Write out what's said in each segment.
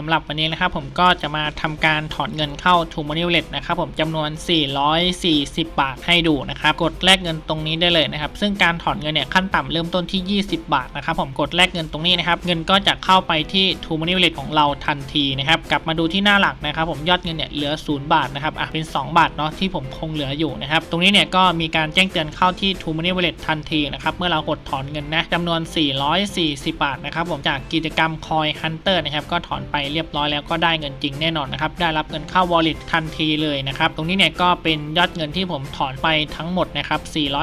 สำหรับวันนี้นะครับผมก็จะมาทำการถอนเงินเข้า t o m o n e y Wallet นะครับผมจำนวน 440 บาทให้ดูนะครับกดแลกเงินตรงนี้ได้เลยนะครับซึ่งการถอนเงินเนี่ยขั้นต่ำเริ่มต้นที่ 20 บาทนะครับผมกดแลกเงินตรงนี้นะครับเงินก็จะเข้าไปที่ t o m o n e y Wallet ของเราทันทีนะครับกลับมาดูที่หน้าหลักนะครับผมยอดเงินเนี่ยเหลือ 0 บาทนะครับอะเป็น 2 บาทเนาะที่ผมคงเหลืออยู่นะครับตรงนี้เนี่ยก็มีการแจ้งเตือนเข้าที่ t o m o n e y Wallet ทันทีนะครับเมื่อเรากดถอนเงินนะจำนวน 440 บาทนะครับผมจากกิจกรรม Coin Hunter นะครับก็ถอนไปเรียบร้อยแล้วก็ได้เงินจริงแน่นอนนะครับ ได้รับเงินเข้า Wallet ทันทีเลยนะครับ ตรงนี้เนี่ยก็เป็นยอดเงินที่ผมถอนไปทั้งหมดนะครับ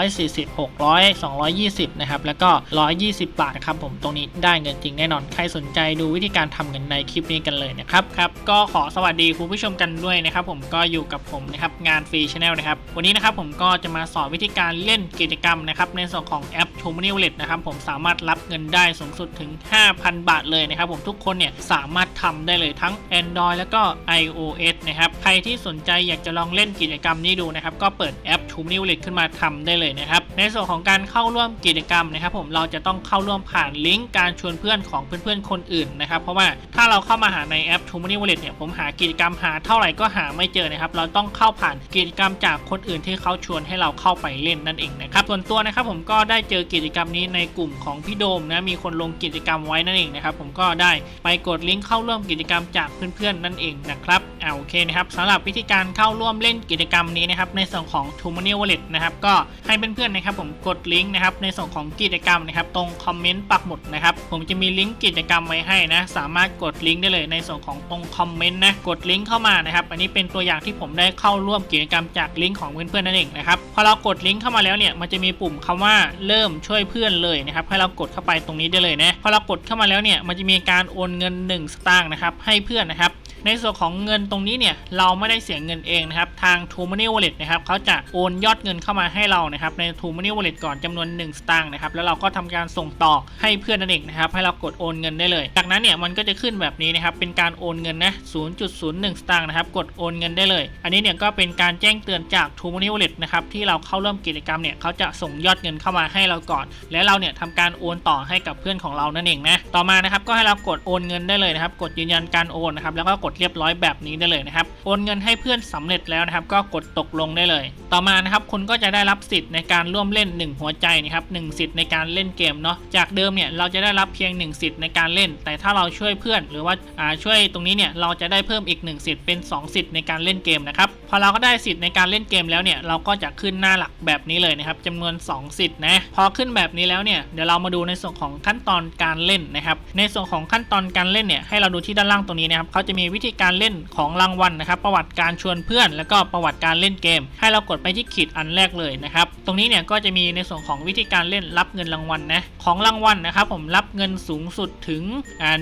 440 600 220 นะครับ แล้วก็ 120 บาทนะครับผมตรงนี้ได้เงินจริงแน่นอน ใครสนใจดูวิธีการทำเงินในคลิปนี้กันเลยนะครับครับ ก็ขอสวัสดีคุณผู้ชมกันด้วยนะครับผมก็อยู่กับผมนะครับงานฟรีชาแนลนะครับ วันนี้นะครับผมก็จะมาสอนวิธีการเล่นกิจกรรมนะครับในส่วนของแอป t o m o n e y Wallet นะครับผมสามารถรับเงินได้สูงสุดถึง 5,000 บาทเลยนะครับผมทุกคนเนี่ยสามารถทำได้เลยทั้ง Android แล้วก็ iOS นะครับ ใครที่สนใจอยากจะลองเล่นกิจกรรมนี้ดูนะครับ ก็เปิดแอป t o m o n e y Wallet ขึ้นมาทำได้เลยนะครับ ในส่วนของการเข้าร่วมกิจกรรมนะครับ ผมเราจะต้องเข้าร่วมผ่านลิงก์การชวนเพื่อนของเพื่อนๆคนอื่นนะครับ เพราะว่าถ้าเราเข้ามาหาในแอป t o m o n e y Wallet เนี่ยผมหากิจกรรมหาเท่าไหร่ก็หาไม่เจอนะครับ เราต้องเข้าผ่านกิจกรรมจากคนอื่นที่เขาชวนให้เราเข้าไปเล่นนั่นเองนะครับส่วนตัวนะครับผมก็ได้เจอกิจกรรมนี้ในกลุ่มของพี่โดมนะมีคนลงกิจกรรมไว้นั่นเองนะครับผมก็ได้ไปกดลิงก์เข้าร่วมกิจกรรมจากเพื่อนๆนั่นเองนะครับ อ่าโอเคนะครับสำหรับวิธีการเข้าร่วมเล่นกิจกรรมนี้นะครับในส่วนของ t o m o n e y Wallet นะครับก็ให้เพื่อนๆนะครับผมกดลิงก์นะครับในส่วนของกิจกรรมนะครับตรงคอมเมนต์ปักหมุดนะครับผมจะมีลิงก์กิจกรรมไว้ให้นะสามารถกดลิงก์ได้เลยในส่วนของตรงคอมเมนต์นะกดลิงก์เข้ามานะครับอันนี้เป็นตัวอย่างที่ผมได้เข้าร่วมกิจกรรมจากลิงก์ของเพื่อนๆนั่นเองนะครับพอเรากดลิงก์เข้ามาแล้วเนี่ยมันจะมีปุ่มคำว่าเริ่มช่วยเพื่อนเลยนะครับให้เรากดเข้าไปตรงนี้ได้เลยนะพอเรากดเข้ามาแล้วเนี่ยมันจะมีการโอนเงิน 1 สตางค์นะครับให้เพื่อนนะครับ ในส่วนของเงินตรงนี้เนี่ยเราไม่ได้เสียเงินเองนะครับทาง t o m o n e y Wallet นะครับเขาจะโอนยอดเงินเข้ามาให้เรานะครับใน t o m o n e y Wallet ก่อนจำนวน 1 สตางค์นะครับแล้วเราก็ทำการส่งต่อให้เพื่อนนั่นเองนะครับให้เรากดโอนเงินได้เลย จากนั้นเนี่ยมันก็จะขึ้นแบบนี้นะครับเป็นการโอนเงินนะ 0.01 สตางค์นะครับกดโอนเงินได้เลย อันนี้เนี่ยก็เป็นการแจ้งเตือนจาก t o m o n e y Wallet นะครับที่เราเข้าเริ่มกิจกรรมเนี่ยเขาจะส่งยอดเงินเข้ามาให้เราก่อน และเราเนี่ยทำการโอนต่อให้กับเพื่อนของเรานั่นเองนะต่อมานะครับก็ให้เรากดโอนเงินได้เลยนะครับกดยืนยันการโอนนะครับแล้วก็กดเรียบร้อยแบบนี้ได้เลยนะครับ โอนเงินให้เพื่อนสำเร็จแล้วนะครับ ก็กดตกลงได้เลย ต่อมานะครับคุณก็จะได้รับสิทธิ์ในการร่วมเล่น 1 หัวใจนะครับหสิทธิ์ในการเล่นเกมเนาะ จากเดิมเนี่ยเราจะได้รับเพียง 1 สิทธิ์ในการเล่น แต่ถ้าเราช่วยเพื่อนหรือว่าอ่าช่วยตรงนี้เนี่ยเราจะได้เพิ่มอีก 1 สิทธิ์เป็น 2 สิทธิ์ในการเล่นเกมนะครับ พอเราก็ได้สิทธิ์ในการเล่นเกมแล้วเนี่ยเราก็จะขึ้นหน้าหลักแบบนี้เลยนะครับจำนวน 2 สิทธิ์นะ พอขึ้นแบบนี้แล้วเนี่ยเดี๋ยวเรามาดูในส่วนของขั้นตอนการเล่นนะครับ ในส่วนของขั้นตอนการเล่นเนี่ยให้เราดูที่ด้านล่างตรงนี้นะครับเขาจะมีวิธีการเล่นของรางวัลนะครับ ประวัติการชวนเพื่อน แล้วก็ประวัติการเล่นเกม ให้เรากดไปที่ขีดอันแรกเลยนะครับ ตรงนี้เนี่ยก็จะมีในส่วนของวิธีการเล่นรับเงินรางวัลนะของรางวัลนะครับ ผมรับเงินสูงสุดถึงอ่า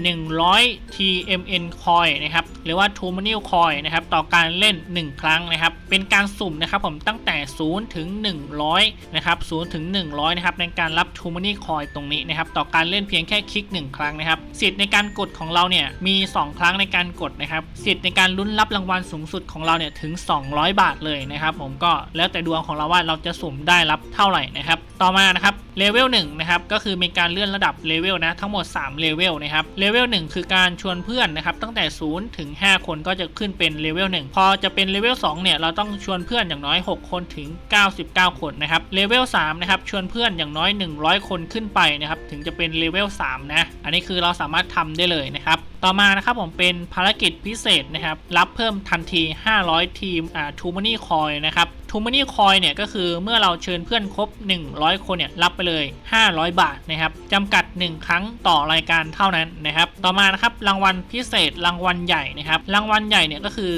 100 TMN coin นะครับหรือว่า t o m o n e y coin นะครับต่อการเล่น 1 ครั้งนะครับเป็นการสุ่มนะครับผมตั้งแต่ 0 ถึง 100นะครับ0ถึง 100นะครับในการรับ t o m o n e y coin ตรงนี้นะครับต่อการเล่นเพียงแค่คลิก 1 ครั้งนะครับสิทธิ์ในการกดของเราเนี่ยมี 2 ครั้งในการกดนะครับสิทธิ์ในการลุ้นรับรางวัลสูงสุดของเราเนี่ยถึง 200 บาทเลยนะครับ ผมก็แล้วแต่ดวงของเราว่าเราจะสุ่มได้รับเท่าไหร่นะครับ ต่อมานะครับ เลเวล1นะครับก็คือมีการเลื่อนระดับเลเวลนะทั้งหมด3เลเวลนะครับเลเวล1คือการชวนเพื่อนนะครับตั้งแต่0ถึง5 คนก็จะขึ้นเป็นเลเวล1พอจะเป็นเลเวล2เนี่ยเราต้องชวนเพื่อนอย่างน้อย 6 คนถึง 99 คนนะครับเลเวล3นะครับชวนเพื่อนอย่างน้อย 100 คนขึ้นไปนะครับถึงจะเป็นเลเวล3นะอันนี้คือเราสามารถทำได้เลยนะครับต่อมานะครับผมเป็นภารกิจพิเศษนะครับรับเพิ่มทันที 500 ทีมอ่าทูมานี่คอยนะครับ ทูมานี่คอยเนี่ยก็คือเมื่อเราเชิญเพื่อนครบ 100 คนเนี่ยรับไปเลย 500 บาทนะครับจำกัด 1 ครั้งต่อรายการเท่านั้นนะครับต่อมานะครับรางวัลพิเศษรางวัลใหญ่นะครับรางวัลใหญ่เนี่ยก็คือ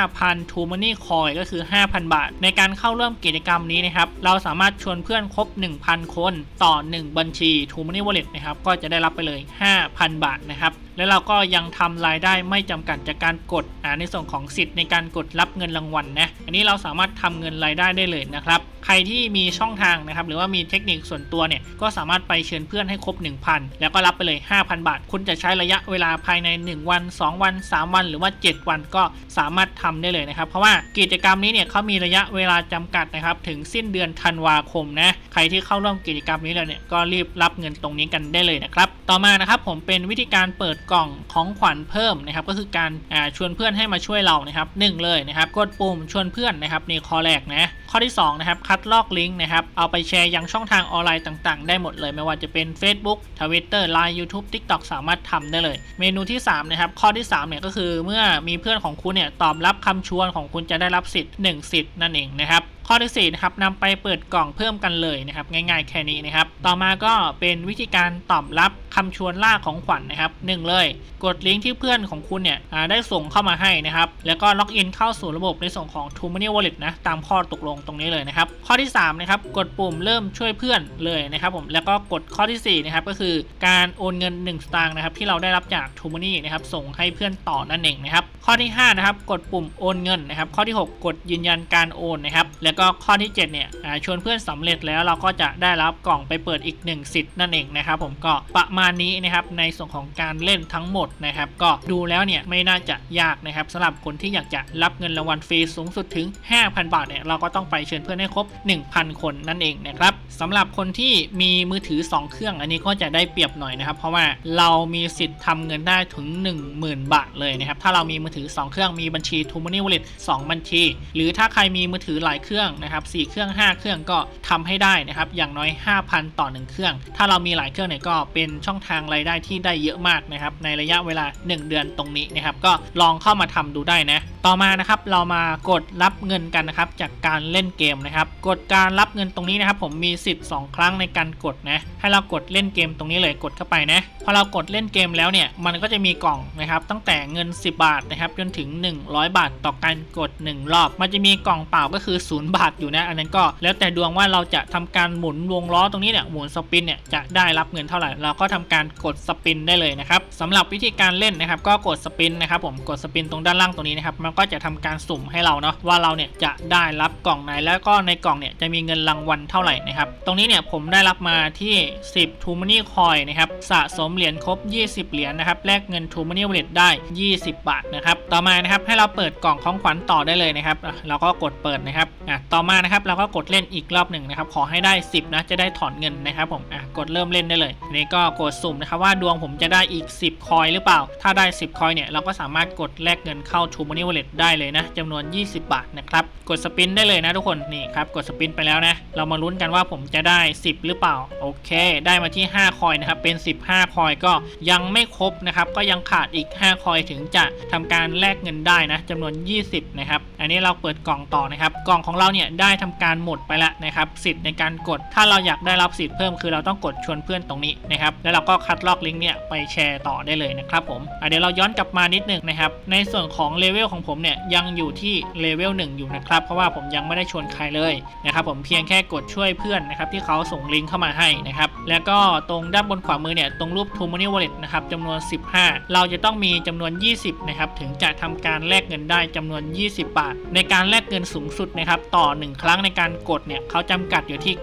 5,000ทูมานี่คอยก็คือ 5,000 บาท ในการเข้าร่วมกิจกรรมนี้นะครับเราสามารถชวนเพื่อนครบ 1,000 คนต่อ 1 บัญชีทูมานี่วอลเล็ตนะครับก็จะได้รับไปเลย 5,000 บาทนะครับแล้วเราก็ยังทำรายได้ไม่จำกัดจากการกดในส่วนของสิทธิ์ในการกดรับเงินรางวัลนะอันนี้เราสามารถทำเงินรายได้ได้เลยนะครับ ใครที่มีช่องทางนะครับหรือว่ามีเทคนิคส่วนตัวเนี่ยก็สามารถไปเชิญเพื่อนให้ครบ 1,000 แล้วก็รับไปเลย 5,000 บาท คุณจะใช้ระยะเวลาภายใน 1 วัน 2 วัน 3 วัน หรือว่า 7 วันก็สามารถทำได้เลยนะครับ เพราะว่ากิจกรรมนี้เนี่ยเขามีระยะเวลาจำกัดนะครับถึงสิ้นเดือนธันวาคมนะใครที่เข้าร่วมกิจกรรมนี้แล้วเนี่ยก็รีบรับเงินตรงนี้กันได้เลยนะครับต่อมานะครับผมเป็นวิธีการเปิดกล่องของขวัญเพิ่มนะครับก็คือการชวนเพื่อนให้มาช่วยเรานะครับหนึ่งเลยนะครับกดปุ่มชวนเพื่อนนะครับในข้อแรกนะข้อที่สองนะครับคัดลอกลิงก์นะครับ เอาไปแชร์ยังช่องทางออนไลน์ต่างๆ ได้หมดเลย ไม่ว่าจะเป็น Facebook Twitter Line YouTube TikTok สามารถทำได้เลย เมนูที่สามนะครับ ข้อที่สามเนี่ยก็คือเมื่อมีเพื่อนของคุณเนี่ยตอบรับคำชวนของคุณจะได้รับสิทธิ์หนึ่งสิทธิ์นั่นเองนะครับ ข้อที่4นะครับนำไปเปิดกล่องเพิ่มกันเลยนะครับ ง่ายๆแค่นี้นะครับ ต่อมาก็เป็นวิธีการตอบรับคำชวนล่าของขวัญนนะครับหนึ่งเลย กดลิงก์ที่เพื่อนของคุณเนี่ยได้ส่งเข้ามาให้นะครับ แล้วก็ล็อกอินเข้าสู่ระบบในส่วนของ t o m o n e y Wallet นะตามข้อตกลงตรงนี้เลยนะครับ ข้อที่3นะครับกดปุ่มเริ่มช่วยเพื่อนเลยนะครับผมแล้วก็กดข้อทีสี่4นะครับก็คือการโอนเงิน1สตางค์นะครับที่เราได้รับจาก t o m o n e y นะครับส่งให้เพื่อนต่อนั่นเองนะครับข้อที่5นะครับกดปุ่มโอนเงินนะครับข้อที่ 6 กดยืนยันการโอนนะครับแล้วก็ข้อที่ 7 เนี่ยชวนเพื่อนสำเร็จแล้วเราก็จะได้รับกล่องไปเปิดอีก 1 สิทธิ์นั่นเองนะครับผมก็ประมาณนี้นะครับในส่วนของการเล่นทั้งหมดนะครับก็ดูแล้วเนี่ยไม่น่าจะยากนะครับสำหรับคนที่อยากจะรับเงินรางวัลฟรีสูงสุดถึง 5,000 บาทเนี่ยเราก็ต้องไปเชิญเพื่อนให้ครบ 1,000 คนนั่นเองนะครับสำหรับคนที่มีมือถือ 2 เครื่อง อันนี้ก็จะได้เปรียบหน่อยนะครับ เพราะว่าเรามีสิทธิ์ทำเงินได้ถึง 10,000 บาทเลยนะครับ ถ้าเรามีมือถือ 2 เครื่องมีบัญชี t o m o n y Wallet 2 บัญชี หรือถ้าใครมีมือถือหลายเครื่องนะครับ4เครื่อง 5 เครื่องก็ทำให้ได้นะครับ อย่างน้อย 5,000 ต่อ 1 เครื่อง ถ้าเรามีหลายเครื่องเนี่ยก็เป็นช่องทางรายได้ที่ได้เยอะมากนะครับในระยะเวลา 1 เดือนตรงนี้นะครับก็ลองเข้ามาทำดูได้นะต่อมานะครับเรามากดรับเงินกันนะครับ จากการเล่นเกมนะครับ กดการรับเงินตรงนี้นะครับ ผมมีสิทธิ์2ครั้งในการกดนะให้เรากดเล่นเกมตรงนี้เลยกดเข้าไปนะพอเรากดเล่นเกมแล้วเนี่ยมันก็จะมีกล่องนะครับ ตั้งแต่เงิน 10 บาทนะครับจนถึง 100 บาทต่อการกด 1 รอบ มันจะมีกล่องเปล่าก็คือ 0 บาทอยู่นะ อันนั้นก็แล้วแต่ดวงว่าเราจะทำการหมุนวงล้อตรงนี้เนี่ยหมุนสปินเนี่ยจะได้รับเงินเท่าไหร่เราก็ทำการกดสปินได้เลยนะครับสำหรับวิธีการเล่นนะครับ ก็กดสปินนะครับผมกดสปินตรงด้านล่างตรงนี้นะครับมันก็จะทำการสุ่มให้เราเนาะว่าเราเนี่ยจะได้รับกล่องไหนแล้วก็ในกล่องเนี่ยจะมีเงินรางวัลเท่าไหร่นะครับตรงนี้เนี่ยผมได้รับมาที่ 10 t o m o n e y Coin นะครับสะสมเหรียญครบ 20 เหรียญนะครับแลกเงิน t o m o n e y Wallet ได้ 20 บาทนะครับต่อมานะครับให้เราเปิดกล่องของขวัญต่อได้เลยนะครับเราก็กดเปิดนะครับอะต่อมานะครับเราก็กดเล่นอีกรอบหนึ่งนะครับขอให้ได้ 10นะจะได้ถอนเงินนะครับผมอะกดเริ่มเล่นได้เลยนนี้ก็กดสุ่มนะครับว่าดวงผมจะได้อีก 10 คอยหรือเปล่า ถ้าได้ 10 คอยเนี่ยเราก็สามารถกดแลกเงินเข้า t o m o n l e t ได้เลยนะจำนวน 20 บาทนะครับ กดสปินได้เลยนะทุกคนนี่ครับกดสปินไปแล้วนะ เรามาลุ้นกันว่าผมจะได้ 10 หรือเปล่า โอเค ได้มาที่ 5 คอยนะครับ เป็น 15 คอยก็ยังไม่ครบนะครับ ก็ยังขาดอีก 5 คอยถึงจะทำการแลกเงินได้นะจำนวน 20 นะครับ อันนี้เราเปิดกล่องต่อนะครับ กล่องของเราเนี่ยได้ทำการหมดไปแล้วนะครับ สิทธิ์ในการกด ถ้าเราอยากได้รับสิทธิ์เพิ่มคือเราต้องกดชวนเพื่อนตรงนี้นะครับ แล้วเราก็คัดลอกลิงก์เนี่ยไปแชร์ต่อได้เลยนะครับผมเดี๋ยวเราย้อนกลับมานิดนึงนะครับ ในส่วนของเลเวลของผมเนี่ยยังอยู่ที่เลเวล1อยู่นะครับ เพราะว่าผมยังไม่ได้ชวนใครเลยนะครับผมเพียงแค่กดช่วยเพื่อนนะครับที่เขาส่งลิงก์เข้ามาให้นะครับแล้วก็ตรงด้านบนขวามือเนี่ยตรงรูป t o m o n e y Wallet นะครับจำนวน 15 เราจะต้องมีจำนวน 20นะครับถึงจะทำการแลกเงินได้จำนวน 20 บาท ในการแลกเงินสูงสุดนะครับต่อ 1 ครั้งในการกดเนี่ยเขาจำกัดอยู่ที่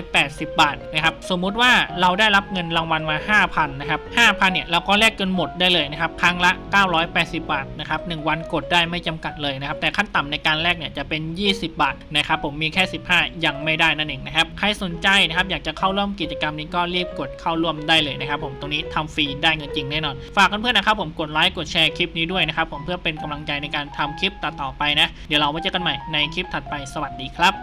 980 บาทนะครับสมมุติว่าเราได้รับเงินรางวัลมา 5,000นะครับ5,000เนี่ยเราก็แลกเงินหมดได้เลยนะครับครั้งละ 980 บาทนะครับ1วันกดได้ไม่จำกัดเลยนะครับ แต่ขั้นต่ำในการแลกเนี่ยจะเป็น 20 บาทนะครับ ผมมีแค่ 15 ยังไม่ได้นั่นเองนะครับ ใครสนใจนะครับอยากจะเข้าร่วมกิจกรรมนี้ก็รีบกดเข้าร่วมได้เลยนะครับ ผมตรงนี้ทำฟรีได้เงินจริงแน่นอน ฝากเพื่อนๆนะครับ ผมกดไลค์กดแชร์คลิปนี้ด้วยนะครับ ผมเพื่อเป็นกำลังใจในการทำคลิปต่อๆไปนะ เดี๋ยวเราไว้เจอกันใหม่ในคลิปถัดไปสวัสดีครับ